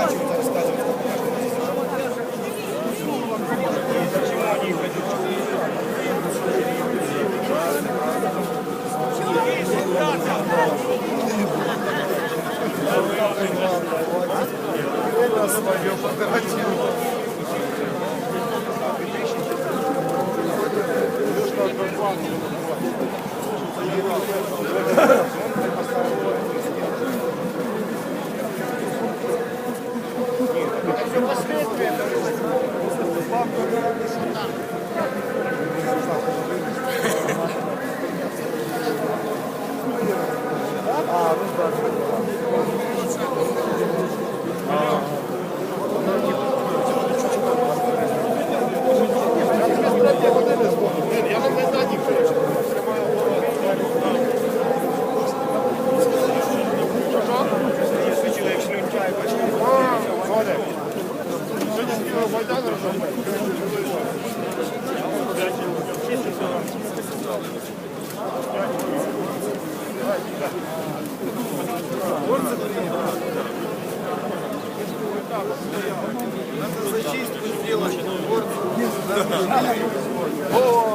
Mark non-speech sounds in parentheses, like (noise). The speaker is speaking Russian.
заканчивается рассказывать, как каждый Время свое потратил. (laughs) Я Надо зачистку сделать. О,